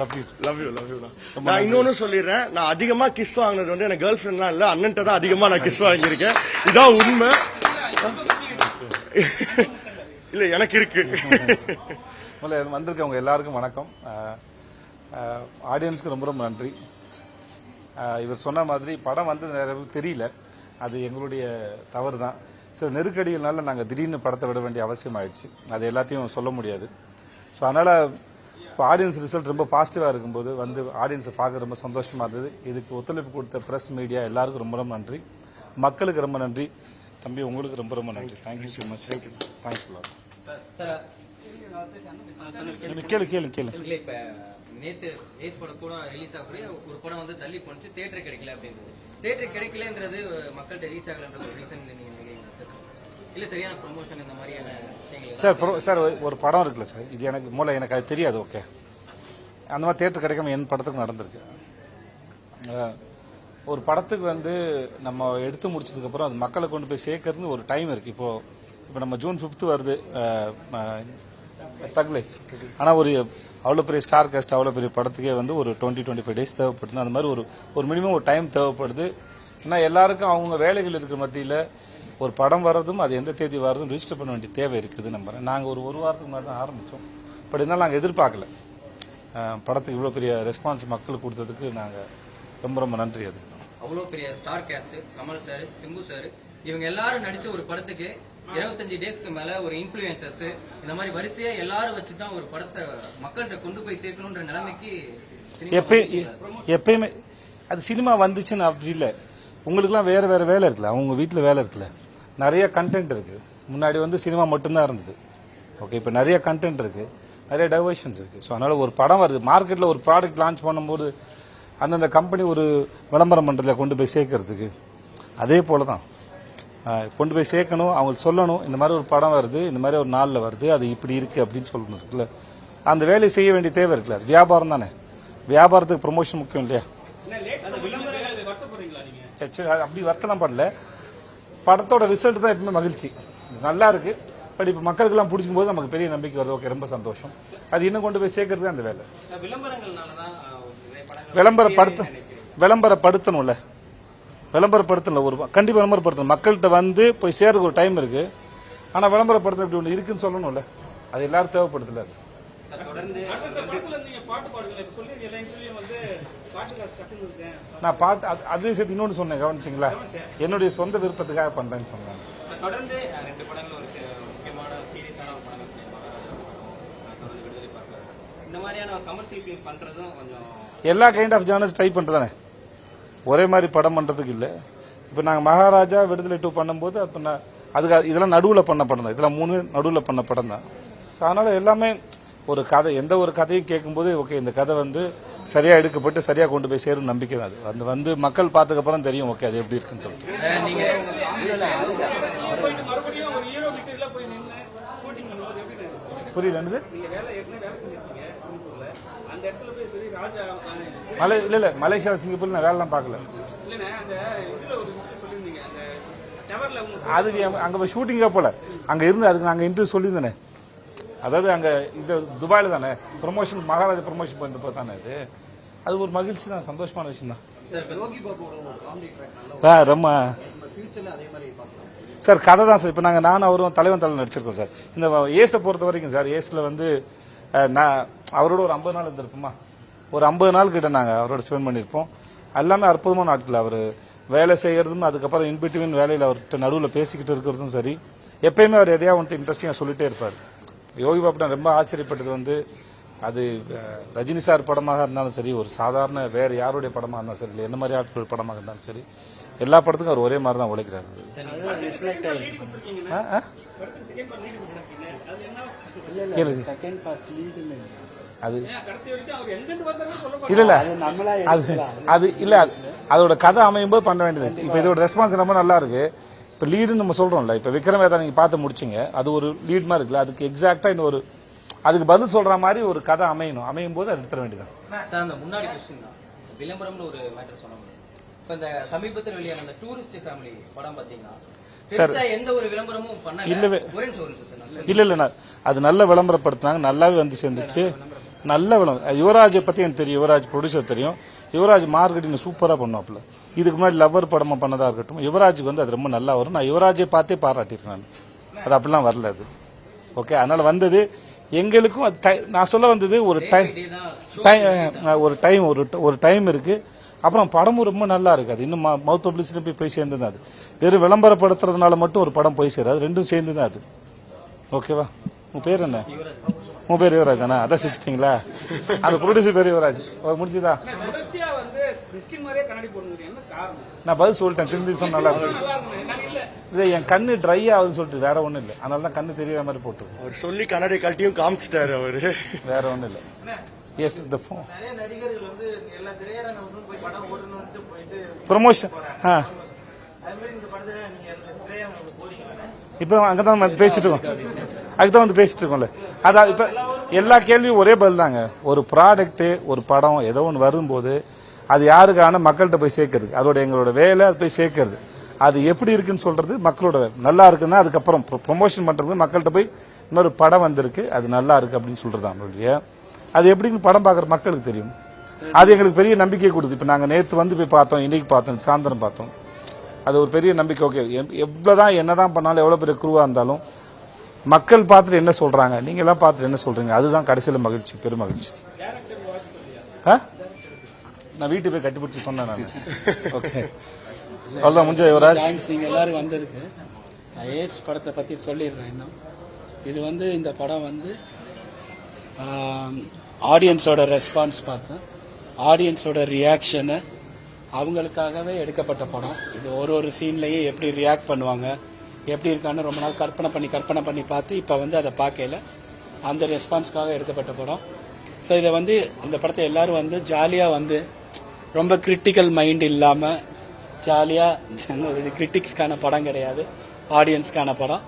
Love you love you love you நான் இன்னொன்னு சொல்லிடுறேன். நான் அதிகமா கிஸ் வாங்கினது வந்து எனக்கு கேர்ள் ஃப்ரெண்ட்லாம் இல்ல. அண்ணன்ட்ட தான் அதிகமா நான் கிஸ் வாங்கியிருக்கேன். இதான் உண்மை. இல்ல எனக்கு இருக்கு. வந்திருக்கவங்க எல்லாருக்கும் வணக்கம். ஆடியன்ஸ்க்கு ரொம்ப ரொம்ப நன்றி. இவர் சொன்ன மாதிரி படம் வந்து நிறைய தெரியல. அது எங்களுடைய தவறு தான் சில நெருக்கடிகள்னால நாங்கள் திடீர்னு படத்தை விட வேண்டிய அவசியம் ஆயிடுச்சு அது எல்லாத்தையும் சொல்ல முடியாது. ஸோ அதனால் இப்போ ஆடியன்ஸ் ரிசல்ட் ரொம்ப பாசிட்டிவாக இருக்கும்போது வந்து ஆடியன்ஸை பார்க்க ரொம்ப சந்தோஷமாக இருந்தது. இதுக்கு ஒத்துழைப்பு கொடுத்த ப்ரெஸ் மீடியா எல்லாருக்கும் ரொம்ப ரொம்ப நன்றி. மக்களுக்கு ரொம்ப நன்றி. தம்பி உங்களுக்கு ரொம்ப ரொம்ப நன்றி. Thank you so much thanks sir கேளு கேளு கேளு. நேத்து ஏஸ் படம் கூட ரிலீஸ் ஆகக்கூடிய ஒரு படம் வந்து தள்ளி போனுச்சு தியேட்டர் கிடைக்கல அப்படின்றது. தியேட்டர் கிடைக்கலன்றது மக்கள்கிட்ட ரீச் ஆகலன்ற ஒரு ரீசன் நீங்க சார் ப்ரோ சார் ஒரு படம் இருக்குல்ல சார் இது எனக்கு மூளை எனக்கு அது தெரியாது ஓகே அந்த மாதிரி தேட்டர் கிடைக்காம என் படத்துக்கு நடந்திருக்கு. ஒரு படத்துக்கு வந்து நம்ம எடுத்து முடிச்சதுக்கப்புறம் அது மக்களை கொண்டு போய் சேர்க்கறதுன்னு ஒரு டைம் இருக்கு. இப்போ இப்போ நம்ம ஜூன் ஃபிஃப்த் வருது தக் லைஃப் ஆனால் ஒரு அவ்வளோ பெரிய ஸ்டார் காஸ்ட் அவ்வளோ பெரிய படத்துக்கே வந்து ஒரு டுவெண்ட்டி டுவெண்ட்டி ஃபைவ் டேஸ் தேவைப்படுது. அந்த மாதிரி ஒரு ஒரு மினிமம் ஒரு டைம் தேவைப்படுது. ஏன்னா எல்லாருக்கும் அவங்க வேலைகள் இருக்கிற மத்தியில் ஒரு படம் வர்றதும் அது எந்த தேதி வர்றதும் ரிஜிஸ்டர் பண்ண வேண்டிய தேவை இருக்குது நம்புறேன். நாங்கள் ஒரு ஒரு வாரத்துக்கு முன்னாடி தான் ஆரம்பித்தோம் பட் இருந்தாலும் நாங்கள் எதிர்பார்க்கல. படத்துக்கு இவ்வளோ பெரிய ரெஸ்பான்ஸ் மக்களுக்கு கொடுத்ததுக்கு நாங்கள் ரொம்ப ரொம்ப நன்றி அதுக்கு. தான் அவ்வளவு பெரிய star cast Kamal sir Simbu sir இவங்க எல்லாரும் நடிச்ச ஒரு படத்துக்கு இருபத்தஞ்சு டேஸ்க்கு மேல ஒரு இன்ஃபுளுசர்ஸ் இந்த மாதிரி வரிசையா எல்லாரும் வச்சு தான் ஒரு படத்தை மக்கள்கிட்ட கொண்டு போய் சேர்க்கணுன்ற நிலைமைக்கு எப்பயுமே அது சினிமா வந்துச்சுன்னு அப்படி இல்லை. உங்களுக்குலாம் வேறு வேறு வேலை இருக்குல்ல? அவங்க வீட்டில் வேலை இருக்குல்ல? நிறைய கண்டென்ட் இருக்குது முன்னாடி வந்து சினிமா மட்டும்தான் இருந்தது. ஓகே இப்போ நிறைய கண்டென்ட் இருக்குது நிறைய டைவர்ஷன்ஸ் இருக்குது ஸோ அதனால் ஒரு படம் வருது. மார்க்கெட்டில் ஒரு ப்ராடக்ட் லான்ச் பண்ணும்போது அந்தந்த கம்பெனி ஒரு விளம்பரம் பண்ணுறதுல கொண்டு போய் சேர்க்கறதுக்கு. அதே போல தான் கொண்டு போய் சேர்க்கணும் அவங்களுக்கு சொல்லணும் இந்த மாதிரி ஒரு படம் வருது இந்த மாதிரி ஒரு நாளில் வருது அது இப்படி இருக்குது அப்படின்னு சொல்லணும் இருக்குல்ல. அந்த வேலையை செய்ய வேண்டிய தேவை இருக்குல்ல? அது வியாபாரம் தானே. வியாபாரத்துக்கு ப்ரொமோஷன் முக்கியம் இல்லையா? அது அப்படி வருத்தலாம் பண்ணல. படத்தோட ரிசல்ட் தான் எப்பவுமே மகிழ்ச்சி. நல்லா இருக்கு. பட் இப்போ மக்களுக்கெல்லாம் பிடிக்கும் போது நமக்கு பெரிய நம்பிக்கை வருது. ஓகே ரொம்ப சந்தோஷம். அது இன்னும் கொண்டு போய் சேர்க்கறது தான் அந்த வேலை விளம்பரப்படுத்த விளம்பரப்படுத்தணும்ல. விளம்பரப்படுத்தணும் ஒரு கண்டிப்பா விளம்பரப்படுத்தணும். மக்கள்கிட்ட வந்து போய் சேர்றதுக்கு ஒரு டைம் இருக்கு. ஆனா விளம்பரப்படுத்த இப்படி ஒன்று இருக்குன்னு சொல்லணும்ல. அது எல்லாரும் தேவைப்படுதுல அது. தொடர்ந்து நான் பாட்டு அது- அதே சேர்த்து இன்னொன்று சொன்னேன் கவனிச்சிங்களா? என்னுடைய சொந்த விருப்பத்துக்காக பண்றேன்னு சொன்னேன். தொடர்ந்து ரெண்டு படங்கள் ஒரு முக்கியமான சீரியஸான ஒரு படங்கள் தொடர்ந்து விடுதலை பார்க்க இந்த மாதிரியான கமர்ஷியல் ஃபிலிம் பண்றதும் கொஞ்சம் எல்லா கைண்ட் ஆஃப் ஜானர்ஸ் ட்ரை பண்ணுறதானே ஒரே மாதிரி படம் பண்ணுறதுக்கு இல்லை. இப்போ நாங்கள் மகாராஜா விடுதலை டூ பண்ணும்போது அப்போ நான் அதுக்கு இதெல்லாம் நடுவில் பண்ண படம் தான். இதெல்லாம் மூணு நடுவில் பண்ண படம் தான். ஸோ அதனால் எல்லாமே ஒரு கதை எந்த ஒரு கதையும் கேட்கும்போது ஓகே இந்த கதை வந்து சரியாக எடுக்கப்பட்டு சரியாக கொண்டு போய் சேரும் நம்பிக்கை தான் அது. அந்த வந்து மக்கள் பார்த்ததுக்கப்புறம் தெரியும் ஓகே அது எப்படி இருக்குன்னு சொல்லிட்டு. புரியல என்னது? மலை இல்ல இல்ல மலேசியா சிங்கப்பூர்ல நான் வேலைலாம் பார்க்கல. அங்க- அங்க போய் ஷூட்டிங்கா போல. அங்க இருந்து அதுக்கு நாங்க இன்டர்வியூ சொல்லியிருந்தேனே. அதாவது அங்க இந்த துபாயில தானே? ப்ரொமோஷன் மகாராஜா ப்ரொமோஷன் பண்ணப்போ தானே இது அது ஒரு மகிழ்ச்சி தான் சந்தோஷமான விஷயம் தான். ஆ, ரொம்ப. சார் கதை தான் சார். இப்போ நாங்கள் நானும் அவரும் தலைவன் தலை நடிச்சிருக்கோம் சார். இந்த ஏஸை பொறுத்த வரைக்கும் சார் ஏஸில் வந்து நான் அவரோட ஒரு ஐம்பது நாள் இருந்திருப்போமா ஒரு ஐம்பது நாள் கிட்ட நாங்கள் அவரோட ஸ்பெண்ட் பண்ணியிருப்போம். எல்லாமே அற்புதமான நாட்கள் அவர். வேலை செய்யறதும் அதுக்கப்புறம் இன்பிட்வீன் வேலையில் அவர்கிட்ட நடுவில் பேசிக்கிட்டு இருக்கிறதும் சரி. எப்பயுமே அவர் எதையா வந்துட்டு இன்ட்ரெஸ்டிங்காக சொல்லிட்டே இருப்பார். யோகி பாபு நான் ரொம்ப ஆச்சரியப்பட்டது வந்து அது ரஜினி சார் படமாக இருந்தாலும் சரி ஒரு சாதாரண வேற யாருடைய படமாக இருந்தாலும் சரி இல்லை என்ன மாதிரி ஆட்கள் படமாக இருந்தாலும் சரி எல்லா படத்துக்கும் அவர் ஒரே மாதிரி தான் உழைக்கிறாரு அது இல்ல இல்ல. அது அது இல்ல அது- அதோட கதை அமையும் போது பண்ண வேண்டியது. இப்ப இதோட ரெஸ்பான்ஸ் ரொம்ப நல்லா இருக்கு. இப்ப லீடுன்னு நம்ம சொல்றோம்ல இப்ப விக்ரம் வேதா நீங்க பார்த்து முடிச்சீங்க அது ஒரு லீட் மாதிரி இருக்குல்ல அதுக்கு எக்ஸாக்டா இன்னொரு அதுக்கு பதில் சொல்ற மாதிரி ஒரு கதை அமையணும். அமையும் போது அது எடுத்துட வேண்டியது சார் அந்த முன்னாடி கொஸ்டின் தான். விளம்பரம்னு ஒரு மேட்டர் சொன்னாங்க இப்ப இந்த சமீபத்தில் வெளியான அந்த டூரிஸ்ட் ஃபேமிலி படம் பண்ணல. இல்லவே. இல்ல இல்ல அது நல்ல விளம்பரப்படுத்தினாங்க நல்லாவே வந்து சேர்ந்துச்சு. நல்ல விளம் யுவராஜை பத்தி எனக்கு தெரியும் யுவராஜ் ப்ரொடியூசர் தெரியும். யுவராஜ் மார்க்கெட்டிங் சூப்பரா பண்ணுவாப்ல இதுக்கு முன்னாடி லவ்வர் படமா பண்ணதா இருக்கட்டும் யுவராஜுக்கு வந்து அது ரொம்ப நல்லா வரும். நான் யுவராஜை பார்த்தே பாராட்டியிருக்கேன் நான். அது அப்படிலாம் வரல அது. ஓகே அதனால வந்தது எங்களுக்கும் அது நான் சொல்ல வந்தது ஒரு டைம் டைம் ஒரு டைம் ஒரு ஒரு டைம் இருக்கு. அப்புறம் படமும் ரொம்ப நல்லா இருக்கு அது இன்னும் மவுத் பப்ளிசிட்டி போய் போய் சேர்ந்து தான் அது. வெறும் விளம்பரப்படுத்துறதுனால மட்டும் ஒரு படம் போய் சேராது. ரெண்டும் சேர்ந்து தான் அது ஓகேவா உன் பேர் என்ன? உன் பேர் யுவராஜ் தானே அதான் சிரிச்சிட்டீங்களா? அந்த ப்ரொடியூசர் பேர் யுவராஜ். முடிஞ்சுதா? தொடர்ச்சியா வந்து ஸ்கின் மாதிரியே கண்ணாடி போடுறது என்ன காரணம்? நான் பதில் சொல்லிட்டேன். திரும்பி சொன்ன நல்லா இல்ல இல்லை என் கண்ணு ட்ரை ஆகுதுன்னு சொல்லிட்டு வேற ஒன்றும் இல்லை. அதனால தான் கண்ணு தெரியாத மாதிரி போட்டு அவர் சொல்லி கண்ணாடி கழட்டியும் காமிச்சிட்டாரு அவரு. வேற ஒன்றும் இல்லை. எஸ் இந்த ஃபோன் நிறைய நடிகர்கள் வந்து எல்லா திரையரங்கம் போய் படம் ஓடணும்னு போயிட்டு ப்ரொமோஷன் ஆ. இப்போ அங்கதான் நம்ம பேசிட்டு இருக்கோம். தான் வந்து பேசிட்டு இருக்கோம்ல. அதான் இப்போ எல்லா கேள்வியும் ஒரே பதில் தாங்க. ஒரு ப்ராடக்ட்டு ஒரு படம் ஏதோ ஒன்று வரும்போது அது யாருக்கான மக்கள்கிட்ட போய் சேர்க்கறது. அதோட எங்களோட வேலை அது போய் சேர்க்கறது. அது எப்படி இருக்குன்னு சொல்றது மக்களோட வேலை. நல்லா இருக்குன்னா அதுக்கப்புறம் ப்ரொமோஷன் பண்றது மக்கள்கிட்ட போய் இன்னொரு படம் வந்திருக்கு அது நல்லா இருக்கு அப்படின்னு சொல்றது நம்மளுடைய. அது எப்படின்னு படம் பார்க்குற மக்களுக்கு தெரியும். அது எங்களுக்கு பெரிய நம்பிக்கை கொடுக்குது. இப்போ நாங்கள் நேற்று வந்து போய் பார்த்தோம் இன்னைக்கு பார்த்தோம் சாயந்தரம் பார்த்தோம். அது ஒரு பெரிய நம்பிக்கை. ஓகே எவ்வளவுதான் என்னதான் பண்ணாலும் எவ்வளோ பெரிய குருவாக இருந்தாலும் மக்கள் பார்த்துட்டு என்ன சொல்கிறாங்க நீங்களாம் பார்த்துட்டு என்ன சொல்கிறீங்க அதுதான் கடைசியில் மகிழ்ச்சி பெரும் மகிழ்ச்சி. ஆ? நான் வீட்டு போய் கட்டிப்பிடிச்சி சொன்னேன் நான். ஓகே அவ்வளோதான் முடிஞ்ச யுவராஜ். நீங்கள் எல்லாரும் வந்ததுக்கு நான் ஏஸ் படத்தை பற்றி சொல்லிடுறேன் இன்னும். இது வந்து இந்த படம் வந்து ஆடியன்ஸோட ரெஸ்பான்ஸ் பார்த்தேன். ஆடியன்ஸோட ரியாக்ஷனை அவங்களுக்காகவே எடுக்கப்பட்ட படம். இது ஒரு ஒரு சீன்லயும் எப்படி ரியாக்ட் பண்ணுவாங்க எப்படி இருக்கான்னு ரொம்ப நாள் கற்பனை பண்ணி கற்பனை பண்ணி பார்த்து இப்போ வந்து அதை பார்க்கல அந்த ரெஸ்பான்ஸ்க்காக எடுக்கப்பட்ட படம். ஸோ இதை வந்து இந்த படத்தை எல்லாரும் வந்து ஜாலியாக வந்து ரொம்ப கிரிட்டிக்கல் மைண்ட் இல்லாமல் ஜாலியாக இது கிரிட்டிக்ஸ்க்கான படம் கிடையாது ஆடியன்ஸ்க்கான படம்.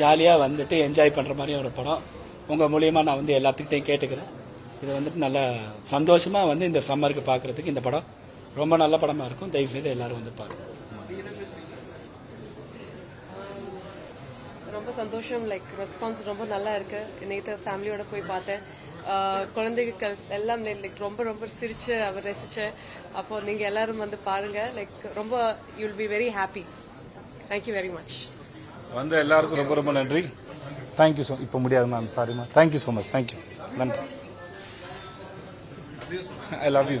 ஜாலியாக வந்துட்டு என்ஜாய் பண்ணுற மாதிரி ஒரு படம். உங்கள் மூலியமாக நான் வந்து எல்லாத்துக்கிட்டையும் கேட்டுக்கிறேன். இது வந்துட்டு நல்ல சந்தோஷமாக வந்து இந்த சம்மருக்கு பார்க்குறதுக்கு இந்த படம் ரொம்ப நல்ல படமாக இருக்கும். தயவு செய்து எல்லாரும் வந்து பாருங்க. ரொம்ப சந்தோஷம். லைக் ரெஸ்பான்ஸ் ரொம்ப நல்லா இருக்கு. நேற்று ஃபேமிலியோட போய் பார்த்தேன். குழந்தைகள் எல்லாம் லைக் ரொம்ப ரொம்ப சிரிச்சு அவர் ரசிச்சேன் அப்போ நீங்க எல்லாரும் வந்து பாருங்க. லைக் ரொம்ப you'll be very happy thank you very much வந்த எல்லாருக்கும் ரொம்ப ரொம்ப நன்றி. தேங்க்யூ ஸோ இப்போ முடியாது மேம் சாரிம்மா தேங்க்யூ ஸோ மச் தேங்க்யூ நன்றி ஐ லவ் யூ